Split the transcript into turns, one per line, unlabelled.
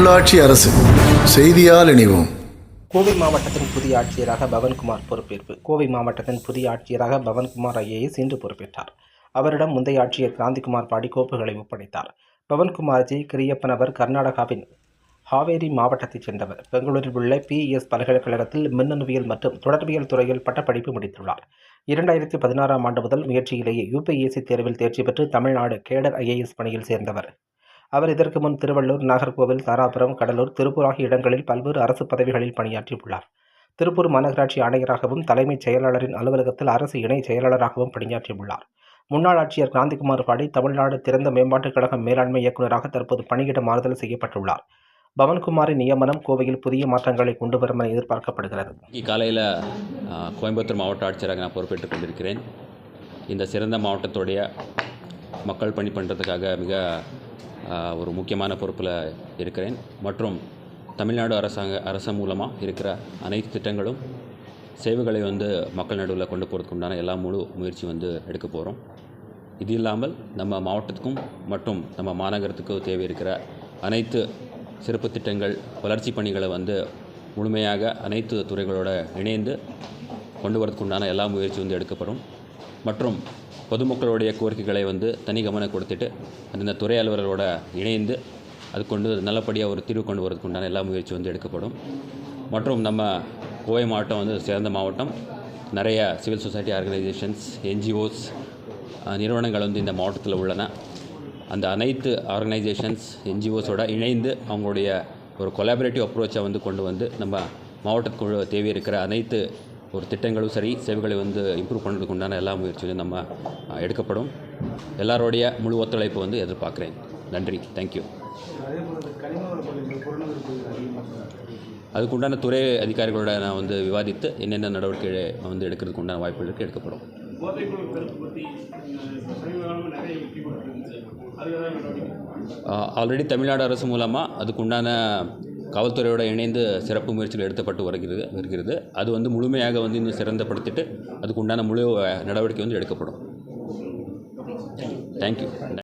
உள்ளாட்சி அரசு. செய்தியால் இணைவோம்.
கோவை மாவட்டத்தின் புதிய ஆட்சியராக பவன்குமார் பொறுப்பேற்பு. கோவை மாவட்டத்தின் புதிய ஆட்சியராக பவன்குமார் ஐஏஎஸ் இன்று பொறுப்பேற்றார். அவரிடம் முந்தைய ஆட்சியர் கிராந்திகுமார் பாடி கோப்புகளை ஒப்படைத்தார் பவன்குமார்ஜி கிரியப்பனவர் கர்நாடகாவின் ஹாவேரி மாவட்டத்தைச் சேர்ந்தவர். பெங்களூரில் உள்ள பிஇஎஸ் பல்கலைக்கழகத்தில் மின்னணுவியல் மற்றும் தொடர்பியல் துறையில் பட்டப்படிப்பு முடித்துள்ளார். இரண்டாயிரத்தி பதினாறாம் ஆண்டு முதல் முயற்சியிலேயே யுபிஎஸ்சி தேர்வில் தேர்ச்சி பெற்று தமிழ்நாடு கேடர் ஐஏஎஸ் பணியில் சேர்ந்தவர். அவர் இதற்கு முன் திருவள்ளூர் நாகர்கோவில் தாராபுரம் கடலூர் திருப்பூர் ஆகிய இடங்களில் பல்வேறு அரசு பதவிகளில் பணியாற்றியுள்ளார். திருப்பூர் மாநகராட்சி ஆணையராகவும் தலைமைச் செயலாளரின் அலுவலகத்தில் அரசு இணை செயலாளராகவும் பணியாற்றியுள்ளார். முன்னாள் ஆட்சியர் காந்திகுமார் பாடி தமிழ்நாடு திறந்த மேம்பாட்டுக் கழக மேலாண்மை இயக்குநராக தற்போது பணியிட மாறுதல் செய்யப்பட்டுள்ளார். பவன்குமாரின் நியமனம் கோவையில் புதிய மாற்றங்களை கொண்டு வரும் என எதிர்பார்க்கப்படுகிறது.
இக்காலையில் காலையில் கோயம்புத்தூர் மாவட்ட ஆட்சியராக நான் பொறுப்பேற்றுக் கொண்டிருக்கிறேன். இந்த சிறந்த மாவட்டத்துடைய மக்கள் பணி பண்ணுறதுக்காக மிக ஒரு முக்கியமான பொறுப்பில் இருக்கிறேன். மற்றும் தமிழ்நாடு அரசாங்க அரசு மூலமாக இருக்கிற அனைத்து திட்டங்களும் சேவைகளை வந்து மக்கள் நடுவில் கொண்டு போகிறதுக்கு உண்டான எல்லா முழு முயற்சி வந்து எடுக்க போகிறோம் இது இல்லாமல் நம்ம மாவட்டத்துக்கும் மற்றும் நம்ம மாநகரத்துக்கும் தேவை இருக்கிற அனைத்து சிறப்பு திட்டங்கள் வளர்ச்சி பணிகளை வந்து முழுமையாக அனைத்து துறைகளோடு இணைந்து கொண்டு வரதுக்குண்டான எல்லா முயற்சி வந்து எடுக்கப்படும். மற்றும் பொதுமக்களுடைய கோரிக்கைகளை வந்து தனி கவனம் கொடுத்துட்டு அந்தந்த துறை அலுவலரோட இணைந்து அது கொண்டு நல்லபடியாக ஒரு தீர்வு கொண்டு வரதுக்கு உண்டான எல்லா முயற்சி வந்து எடுக்கப்படும். மற்றும் நம்ம கோவை மாவட்டம் வந்து சிறந்த மாவட்டம். நிறைய சிவில் சொசைட்டி ஆர்கனைசேஷன்ஸ் என்ஜிஓஸ் நிறுவனங்கள் வந்து இந்த மாவட்டத்தில் உள்ளன. அந்த அனைத்து ஆர்கனைசேஷன்ஸ் என்ஜிஓஸோட இணைந்து அவங்களுடைய ஒரு கொலாபரேட்டிவ் அப்ரோச்சை வந்து கொண்டு வந்து நம்ம மாவட்டத்துக்குள்ள தேவை இருக்கிற அனைத்து ஒரு திட்டங்களும் சரி சேவைகளை வந்து இம்ப்ரூவ் பண்ணுறதுக்கு உண்டான எல்லா முயற்சிகளும் நம்ம எடுக்கப்படும். எல்லாரோடைய முழு ஒத்துழைப்பு வந்து எதிர்பார்க்குறேன். நன்றி. தேங்க்யூ அதுக்கு உண்டான துறை அதிகாரிகளோட நான் வந்து விவாதித்து என்னென்ன நடவடிக்கை வந்து எடுக்கிறதுக்கு உண்டான வாய்ப்புகள் இருக்குது எடுக்கப்படும் ஆல்ரெடி தமிழ்நாடு அரசு மூலமாக அதுக்குண்டான காவல்துறையோட இணைந்து சிறப்பு முயற்சிகள் எடுக்கப்பட்டு வருகிறது வருகிறது. அது வந்து முழுமையாக வந்து இன்னும் சிறந்தப்படுத்திட்டு அதுக்கு உண்டான முழு நடவடிக்கை வந்து எடுக்கப்படும். தேங்க்யூ